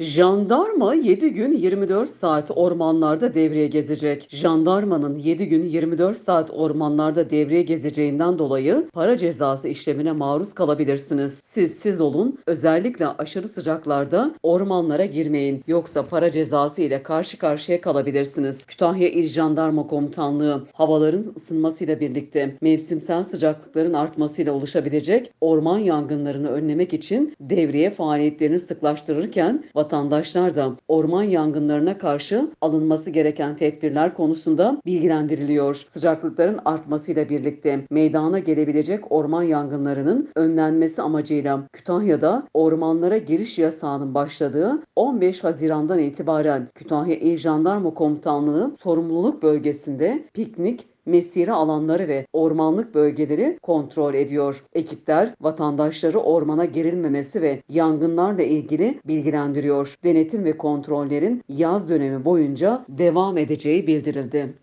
Jandarma 7 gün 24 saat ormanlarda devreye gezecek. Jandarmanın 7 gün 24 saat ormanlarda devreye gezeceğinden dolayı para cezası işlemine maruz kalabilirsiniz. Siz siz olun, özellikle aşırı sıcaklarda ormanlara girmeyin. Yoksa para cezası ile karşı karşıya kalabilirsiniz. Kütahya İl Jandarma Komutanlığı havaların ısınmasıyla birlikte mevsimsel sıcaklıkların artmasıyla oluşabilecek orman yangınlarını önlemek için devreye faaliyetlerini sıklaştırırken vatandaşlar da orman yangınlarına karşı alınması gereken tedbirler konusunda bilgilendiriliyor. Sıcaklıkların artmasıyla birlikte meydana gelebilecek orman yangınlarının önlenmesi amacıyla Kütahya'da ormanlara giriş yasağının başladığı 15 Haziran'dan itibaren Kütahya İl Jandarma Komutanlığı sorumluluk bölgesinde piknik, mesire alanları ve ormanlık bölgeleri kontrol ediyor. Ekipler vatandaşları ormana girilmemesi ve yangınlarla ilgili bilgilendiriyor. Denetim ve kontrollerin yaz dönemi boyunca devam edeceği bildirildi.